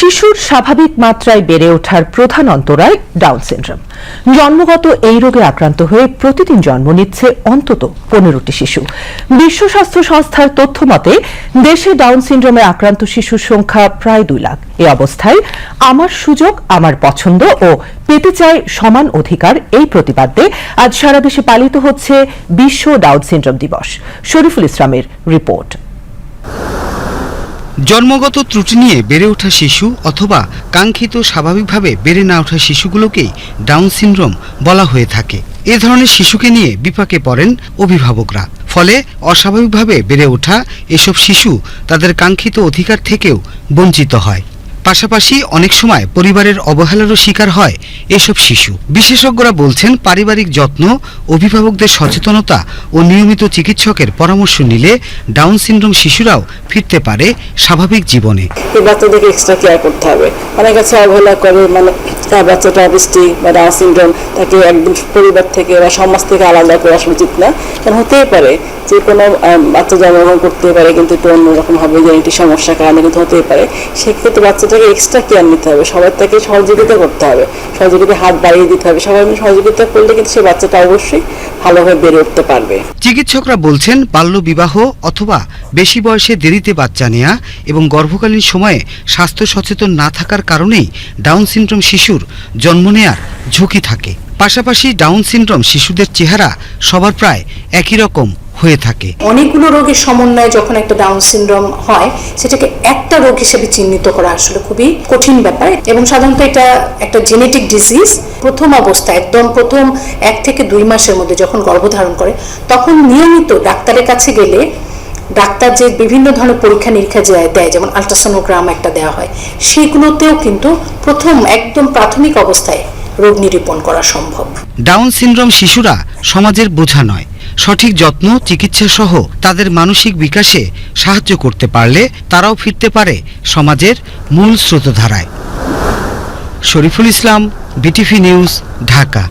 শিশুর স্বাভাবিক মাত্রায় বেড়ে ওঠার প্রধান অন্তরায় ডাউন সিনড্রোম। জন্মগত এই রোগে আক্রান্ত হয়ে প্রতিদিন জন্ম নিচ্ছে অন্তত পনেরোটি শিশু। বিশ্ব স্বাস্থ্য সংস্থার তথ্য মতে, দেশে ডাউন সিনড্রোমে আক্রান্ত শিশুর সংখ্যা প্রায় দুই লাখ। এ অবস্থায় আমার সুযোগ, আমার পছন্দ ও পেতে চায় সমান অধিকার এই প্রতিপাদ্যে আজ সারা দেশে পালিত হচ্ছে বিশ্ব ডাউন সিনড্রোম দিবস। শরীফুল ইসলামের রিপোর্ট। জন্মগত ত্রুটি নিয়ে বেড়ে ওঠা শিশু অথবা কাঙ্ক্ষিত স্বাভাবিকভাবে বেড়ে না ওঠা শিশুগুলোকেই ডাউন সিনড্রোম বলা হয়ে থাকে। এ ধরনের শিশুকে নিয়ে বিপাকে পড়েন অভিভাবকরা। ফলে অস্বাভাবিকভাবে বেড়ে ওঠা এসব শিশু তাদের কাঙ্ক্ষিত অধিকার থেকেও বঞ্চিত হয়। পাশাপাশি অনেক সময় পরিবারের অবহেলারও শিকার হয় এসব শিশু। বিশেষজ্ঞরা বলছেন, পারিবারিক যত্ন, অভিভাবকদের সচেতনতা ও নিয়মিত চিকিৎসকের পরামর্শ নিলে ডাউন সিনড্রোম শিশুরাও ফিরতে পারে স্বাভাবিক জীবনে। বাচ্চাদেরকে এক্সট্রা কেয়ার করতে হবে। অনেক আছে অবহেলা করে মানে তার বাচ্চাটা অপুষ্টি বা ডাউন সিনড্রোম তাকে একদম পরিবার থেকে বা সমাজ থেকে আলাদা করে উচিত না। কারণ হতেই পারে যে কোনো বাচ্চা জন্মগ্রহণ করতে পারে, কিন্তু একটু অন্যরকম হবে যে জেনেটিক সমস্যার কারণে কিন্তু হতেই পারে। সেক্ষেত্রে বাচ্চাটাকে এক্সট্রা কেয়ার নিতে হবে, সবার তাকে সহযোগিতা করতে হবে সহযোগিতা হাত বাড়িয়ে দিতে হবে। সবাই সহযোগিতা করলে কিন্তু সে বাচ্চাটা অবশ্যই ভালোভাবে বেড়ে উঠতে পারবে। চিকিৎসকরা বলছেন, বাল্য বিবাহ অথবা বেশি বয়সে দেরিতে বাচ্চা নেয়া এবং গর্ভকালীন সময়ে স্বাস্থ্য সচেতন না থাকার কারণেই ডাউন সিনড্রোম শিশুর জন্ম নেয়ার ঝুঁকি থাকে। পাশাপাশি ডাউন সিনড্রোম শিশুদের চেহারা সবার প্রায় একই রকম হয়ে থাকে। অনেকগুলো রোগের সমন্বয়ে যখন একটা ডাউন সিনড্রোম হয় সেটাকে একটা রোগ হিসেবে চিহ্নিত করা আসলে খুবই কঠিন ব্যাপার। এবং সাধারণত এটা একটা জেনেটিক ডিজিজ প্রথম অবস্থা একদম প্রথম এক থেকে দুই মাসের মধ্যে যখন গর্ভধারণ করে তখন নিয়মিত ডাক্তারের কাছে গেলে ডাক্তার যে বিভিন্ন ধরনের পরীক্ষা নিরীক্ষা যে দেয় যেমন আলট্রাসোনোগ্রাম একটা দেওয়া হয় সেগুলোতেও কিন্তু প্রথম একদম প্রাথমিক অবস্থায় রোগ নিরূপণ করা সম্ভব। ডাউন সিনড্রোম শিশুরা সমাজের বোঝা নয়। সঠিক যত্ন, চিকিৎসা সহ তাদের মানসিক বিকাশে সাহায্য করতে পারলে তারাও ফিরতে পারে সমাজের মূল স্রোতধারায়। Shariful Islam, BTV news, Dhaka.